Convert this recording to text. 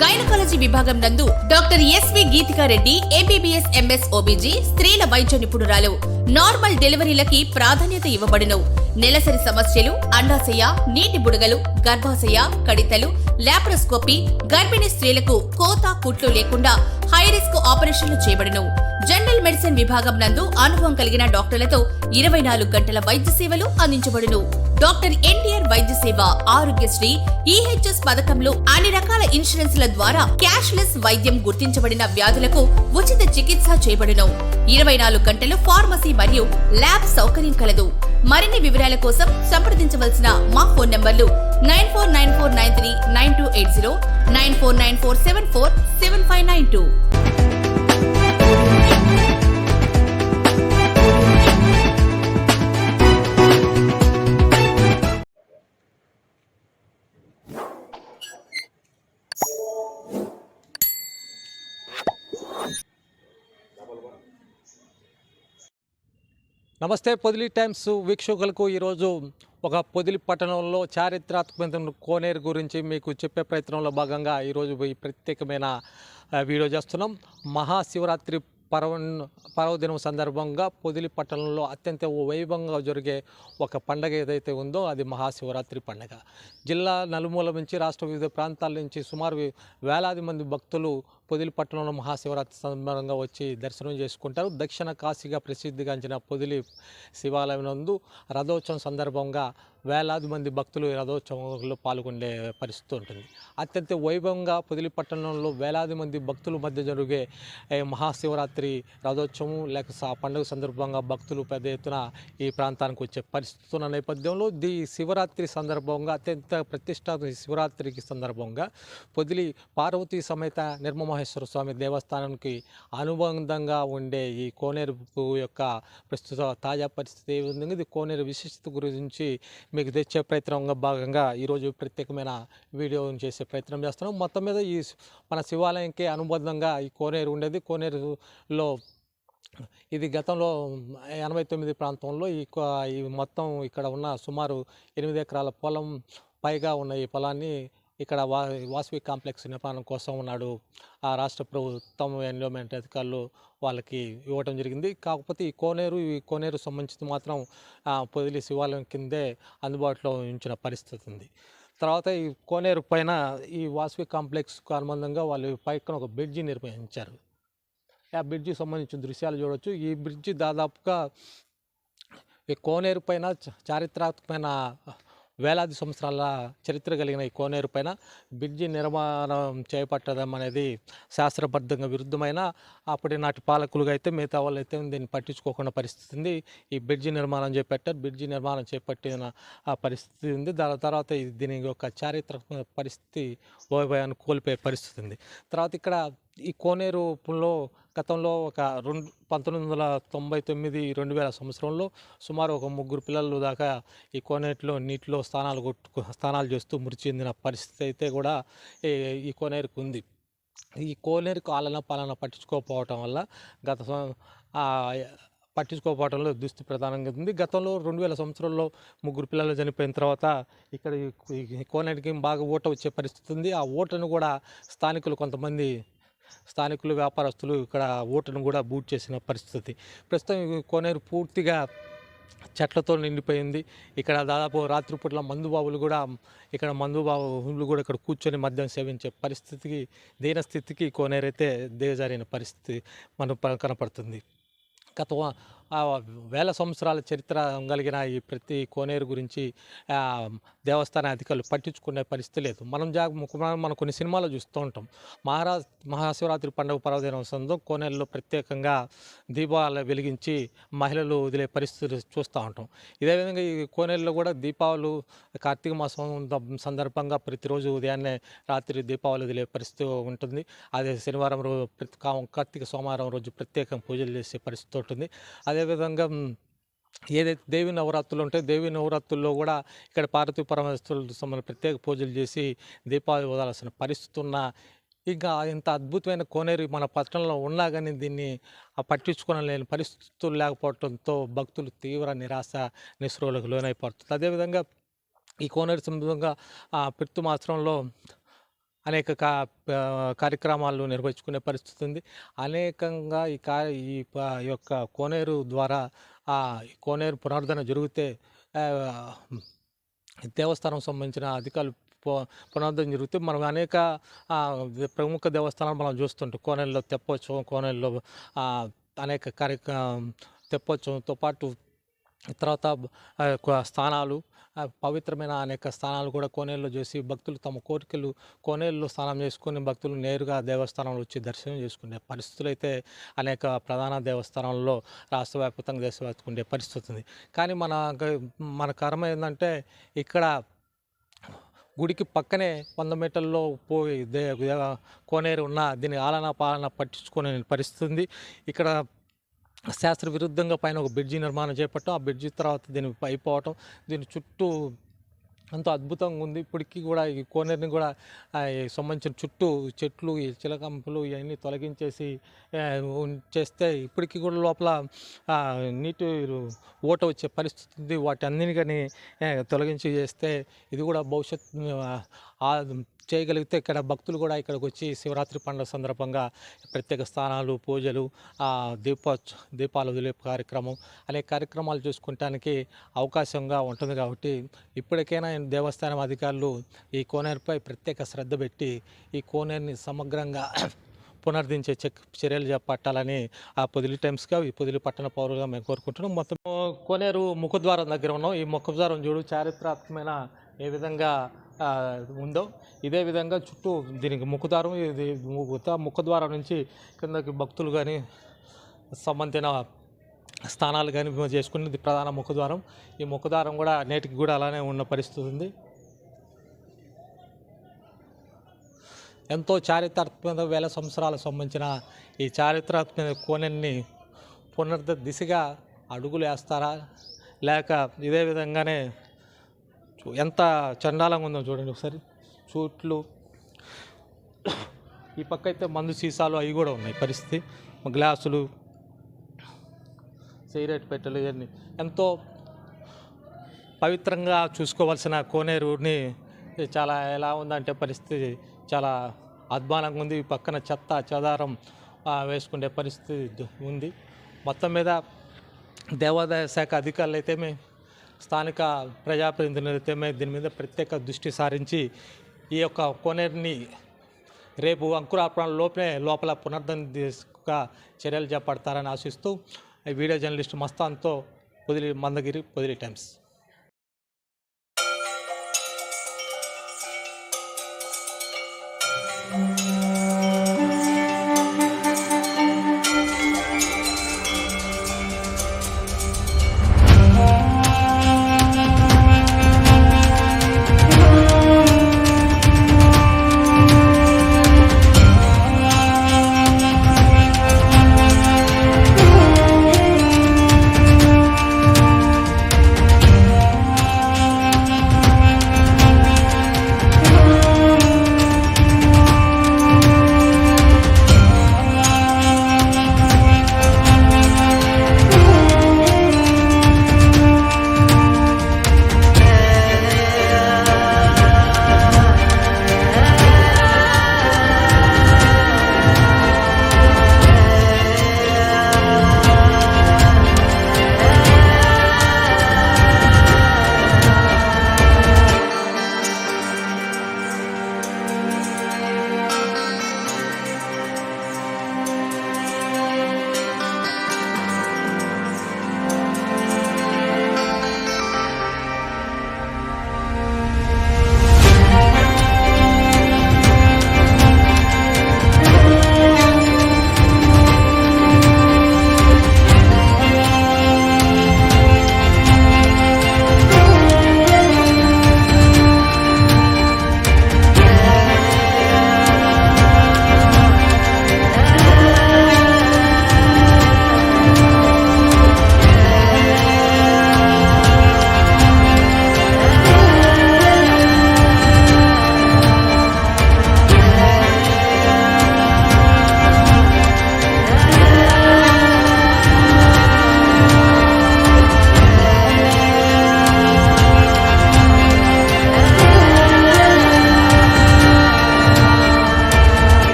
Gynaecology విభాగం నందు doctor SV Geethika Reddy MBBS MS OBG స్త్రీల వైద్య నిపుణురాలు. నార్మల్ డెలివరీలకి ప్రాధాన్యత ఇవ్వబడును నెలసరి సమస్యలు అండాశయ నీటి బుడగలు గర్భాశయ కడితలు లాప్రోస్కోపీ గర్భిణీ స్త్రీలకు కోత కుట్లు లేకుండా హై రిస్క్ ఆపరేషన్లు చేయబడును జనరల్ మెడిసిన్ విభాగం నందు అనుభవం కలిగిన డాక్టర్లతో ఇరవై నాలుగు గంటల వైద్య సేవలు అందించబడును. డాక్టర్ ఎన్టీఆర్ వైద్య సేవ ఆరోగ్యశ్రీ ఈహెచ్ఎస్ పథకంలో అన్ని రకాల ఇన్సూరెన్స్ల ద్వారా క్యాష్ లెస్ వైద్యం గుర్తించబడిన వ్యాధులకు ఉచిత చికిత్స చేయబడును. ఇరవై నాలుగు గంటలు ఫార్మసీ మరియు ల్యాబ్ సౌకర్యం కలదు. మరిన్ని వివరాల కోసం సంప్రదించవలసిన మా ఫోన్ నంబర్లు nine four nine four nine three nine two eight zero nine four nine four seven four seven five nine two. నమస్తే పొదిలి టైమ్స్ వీక్షకులకు. ఈరోజు ఒక పొదిలి పట్టణంలో చారిత్రాత్మకమైన కోనేరు గురించి మీకు చెప్పే ప్రయత్నంలో భాగంగా ఈరోజు ఈ ప్రత్యేకమైన వీడియో చేస్తున్నాం. మహాశివరాత్రి పర్వ పర్వదినం సందర్భంగా పొదిలి పట్టణంలో అత్యంత వైభవంగా జరిగే ఒక పండగ ఏదైతే ఉందో అది మహాశివరాత్రి పండగ. జిల్లా నలుమూల నుంచి రాష్ట్ర వివిధ ప్రాంతాల నుంచి సుమారు వేలాది మంది భక్తులు పొదిలి పట్టణంలో మహాశివరాత్రి సందర్భంగా వచ్చి దర్శనం చేసుకుంటారు. దక్షిణ కాశీగా ప్రసిద్ధిగాంచిన పొదిలి శివాలయం నందు రథోత్సవం సందర్భంగా వేలాది మంది భక్తులు ఈ రథోత్సవంలో పాల్గొనే పరిస్థితి ఉంటుంది. అత్యంత వైభవంగా పొదిలి పట్టణంలో వేలాది మంది భక్తుల మధ్య జరిగే మహాశివరాత్రి రథోత్సవం లేక ఆ పండుగ సందర్భంగా భక్తులు పెద్ద ఎత్తున ఈ ప్రాంతానికి వచ్చే పరిస్థితి ఉన్న నేపథ్యంలో ది శివరాత్రి సందర్భంగా అత్యంత ప్రతిష్టాత్మక శివరాత్రికి సందర్భంగా పొదిలి పార్వతీ సమేత నిర్మమహేశ్వర స్వామి దేవస్థానానికి అనుబంధంగా ఉండే ఈ కోనేరు యొక్క ప్రస్తుత తాజా పరిస్థితి ఏ ఇది కోనేరు విశిష్టత గురించి మీకు తెచ్చే ప్రయత్నంగా భాగంగా ఈరోజు ప్రత్యేకమైన వీడియో చేసే ప్రయత్నం చేస్తున్నాం. మొత్తం మీద ఈ మన శివాలయంకి అనుబంధంగా ఈ కోనేరు ఉండేది. కోనేరులో ఇది గతంలో ఎనభై తొమ్మిది ప్రాంతంలో ఈ మొత్తం ఇక్కడ ఉన్న సుమారు ఎనిమిది ఎకరాల పొలం పైగా ఉన్న ఈ పొలాన్ని ఇక్కడ వా వాసవి కాంప్లెక్స్ నిర్మాణం కోసం ఉన్నాడు ఆ రాష్ట్ర ప్రభుత్వం ఎన్విరాన్మెంట్ అధికారులు వాళ్ళకి ఇవ్వటం జరిగింది. కాకపోతే ఈ కోనేరు ఈ కోనేరు సంబంధించి మాత్రం పొదిలి శివాలయం కిందే అందుబాటులో ఉంచిన పరిస్థితి ఉంది. తర్వాత ఈ కోనేరు పైన ఈ వాసవి కాంప్లెక్స్కు అనుబంధంగా వాళ్ళు పైన ఒక బ్రిడ్జి నిర్మించారు. ఆ బ్రిడ్జి సంబంధించిన దృశ్యాలు చూడొచ్చు. ఈ బ్రిడ్జి దాదాపుగా ఈ కోనేరు పైన చారిత్రాత్మకమైన వేలాది సంవత్సరాల చరిత్ర కలిగిన ఈ కోనేరు పైన బ్రిడ్జి నిర్మాణం చేపట్టడం అనేది శాస్త్రబద్ధంగా విరుద్ధమైన అప్పటి నాటి పాలకులుగా అయితే మిగతా వాళ్ళు అయితే దీన్ని పట్టించుకోకుండా పరిస్థితి ఉంది. ఈ బ్రిడ్జి నిర్మాణం చేపట్టారు. బ్రిడ్జి నిర్మాణం చేపట్టిన ఆ పరిస్థితి ఉంది. దాని తర్వాత దీని యొక్క చారిత్రక పరిస్థితి వైభవాన్ని కోల్పోయే పరిస్థితి ఉంది. తర్వాత ఇక్కడ ఈ కోనేరులో గతంలో ఒక రెండు పంతొమ్మిది వందల తొంభై తొమ్మిది రెండు వేల సంవత్సరంలో సుమారు ఒక ముగ్గురు పిల్లలు దాకా ఈ కోనేటిలో నీటిలో స్నానాలు కొట్టు స్నానాలు చేస్తూ మృతి చెందిన పరిస్థితి అయితే కూడా ఈ కోనేరుకు ఉంది. ఈ కోనేరుకు ఆలన పాలన పట్టించుకోకపోవటం వల్ల గత సం- ఆ పట్టించుకోకపోవడంలో దుస్థితి ప్రధానంగా ఉంది. గతంలో రెండు వేల సంవత్సరంలో ముగ్గురు పిల్లలు చనిపోయిన తర్వాత ఇక్కడ ఈ- కోనేటికి బాగా ఓట వచ్చే పరిస్థితి ఉంది. ఆ ఓటను కూడా స్థానికులు కొంతమంది స్థానికులు వ్యాపారస్తులు ఇక్కడ ఓటును కూడా బూట్ చేసిన పరిస్థితి. ప్రస్తుతం కోనేరు పూర్తిగా చెట్లతో నిండిపోయింది. ఇక్కడ దాదాపు రాత్రిపూట్ల మందుబాబులు కూడా ఇక్కడ మందుబాబులు కూడా ఇక్కడ కూర్చొని మద్యం సేవించే పరిస్థితికి దీన స్థితికి కోనేరు అయితే దిగజారిన పరిస్థితి మనకు కనపడుతుంది. గత వేల సంవత్సరాల చరిత్ర కలిగిన ఈ ప్రతి కోనేరు గురించి దేవస్థాన అధికారులు పట్టించుకునే పరిస్థితి లేదు. మనం జా మనం మనం కొన్ని సినిమాలు చూస్తూ ఉంటాం. మహారాజ్ మహాశివరాత్రి పండుగ పర్వదినం సందో కోనేరులో ప్రత్యేకంగా దీపాలు వెలిగించి మహిళలు వదిలే పరిస్థితులు చూస్తూ ఉంటాం. ఇదే విధంగా ఈ కోనేరులో కూడా దీపావళి కార్తీక మాసం సందర్భంగా ప్రతిరోజు ఉదయాన్నే రాత్రి దీపావళి వదిలే పరిస్థితి ఉంటుంది. అదే శనివారం రోజు ప్రతి కార్తీక సోమవారం రోజు ప్రత్యేకంగా పూజలు చేసే పరిస్థితి ఉంటుంది. అదేవిధంగా ఏదైతే దేవి నవరాత్రులు ఉంటాయో దేవి నవరాత్రుల్లో కూడా ఇక్కడ పార్వతీ పరమేశ్వరులకు సంబంధించిన ప్రత్యేక పూజలు చేసి దీపావళి వదలాల్సిన పరిస్థితి ఉన్న ఇంకా ఇంత అద్భుతమైన కోనేరు మన పట్టణంలో ఉన్నా కానీ దీన్ని ఆ పట్టించుకోలేని పరిస్థితులు లేకపోవడంతో భక్తులు తీవ్ర నిరాశ నిస్రోలకు లోనైపోతుంది అదేవిధంగా ఈ కోనేరు సంబంధంగా ఆ పితృ అనేక కా కార్యక్రమాలు నిర్వహించుకునే పరిస్థితి ఉంది. అనేకంగా ఈ కా ఈ యొక్క కోనేరు ద్వారా ఆ ఈ కోనేరు పునరుద్ధరణ జరిగితే దేవస్థానం సంబంధించిన అధికారులు పునరుద్ధరణ జరిగితే మనం అనేక ప్రముఖ దేవస్థానాలు మనం చూస్తుంటాం. కోనేరులో తెప్పోత్సవం కోనేరులో అనేక కార్యక్రమం తెప్పోత్సవంతో పాటు తర్వాత స్థానాలు పవిత్రమైన అనేక స్థానాలు కూడా కోనేరులో చేసి భక్తులు తమ కోరికలు కోనేరులో స్నానం చేసుకుని భక్తులు నేరుగా దేవస్థానంలో వచ్చి దర్శనం చేసుకునే పరిస్థితులు అయితే అనేక ప్రధాన దేవస్థానాల్లో రాష్ట్ర వ్యాప్తంగా దేశవ్యాప్తంగా ఉండే పరిస్థితి ఉంది. కానీ మన మన కర్మ ఏంటంటే ఇక్కడ గుడికి పక్కనే వంద మీటర్లో పోయి దే దే- కోనేరు ఉన్న దీని ఆలన పాలన పట్టించుకునే పరిస్థితి ఉంది. ఇక్కడ శాస్త్ర విరుద్ధంగా పైన ఒక బ్రిడ్జి నిర్మాణం చేపట్టడం ఆ బ్రిడ్జి తర్వాత దీని పైపోవటం దీని చుట్టూ ఎంతో అద్భుతంగా ఉంది. ఇప్పటికీ కూడా ఈ కోనేరుని కూడా సంబంధించిన చుట్టూ చెట్లు ఈ చిలకంపులు ఇవన్నీ తొలగించేసి చేస్తే ఇప్పటికీ కూడా లోపల నీటి ఓట వచ్చే పరిస్థితి ఉంది. వాటి అన్నిటిని తొలగించి చేస్తే ఇది కూడా భవిష్యత్ చేయగలిగితే ఇక్కడ భక్తులు కూడా ఇక్కడికి వచ్చి శివరాత్రి పండుగ సందర్భంగా ప్రత్యేక స్థానాలు పూజలు దీప దీపాలు వదిలే కార్యక్రమం అనేక కార్యక్రమాలు చూసుకుంటానికి అవకాశంగా ఉంటుంది కాబట్టి ఇప్పటికైనా దేవస్థానం అధికారులు ఈ కోనేరుపై ప్రత్యేక శ్రద్ధ పెట్టి ఈ కోనేరుని సమగ్రంగా పునరుద్ధరించే చెక్ చర్యలు చేపట్టాలని ఆ పొదిలి టైమ్స్గా ఈ పొదిలి పట్టణ పౌరులుగా మేము కోరుకుంటున్నాం. మొత్తం కోనేరు ముఖద్వారం దగ్గర ఉన్నాం. ఈ ముఖద్వారం చూడు చారిత్రాత్మకమైన ఏ విధంగా ఉందో. ఇదే విధంగా చుట్టూ దీనికి ముఖద్వారం ఇది ముఖద్వారం నుంచి కిందకి భక్తులు కానీ సంబంధించిన స్థానాలు కానీ చేసుకునేది ప్రధాన ముఖద్వారం. ఈ ముఖద్వారం కూడా నేటికి కూడా అలానే ఉన్న పరిస్థితి ఉంది. ఎంతో చారిత్రాత్మక వేల సంవత్సరాలకు సంబంధించిన ఈ చారిత్రాత్మక కోణాన్ని పునరుద్ధ దిశగా అడుగులు వేస్తారా? లేక ఇదే విధంగానే ఎంత చండాలంగా ఉందో చూడండి ఒకసారి. చూట్లు. ఈ పక్క అయితే మందు సీసాలు అవి కూడా ఉన్నాయి. పరిస్థితి. గ్లాసులు. సిగరెట్ పెట్టెలు ఇవన్నీ. ఎంతో పవిత్రంగా చూసుకోవాల్సిన కోనేరుని చాలా ఎలా ఉందంటే పరిస్థితి చాలా అద్భుతంగా ఉంది. ఈ పక్కన చెత్త చెదారం వేసుకునే పరిస్థితి ఉంది. మొత్తం మీద దేవాదాయ శాఖ అధికారులు అయితేమే స్థానిక ప్రజాప్రతినిధులు దీని మీద ప్రత్యేక దృష్టి సారించి ఈ యొక్క కోనేరుని రేపు అంకురార్పణ లోపే లోపల పునరుద్ధరణ చర్యలు చేపడతారని ఆశిస్తూ ఈ వీడియో జర్నలిస్ట్ మస్తాన్తో పొదిలి మందగిరి పొదిలి టైమ్స్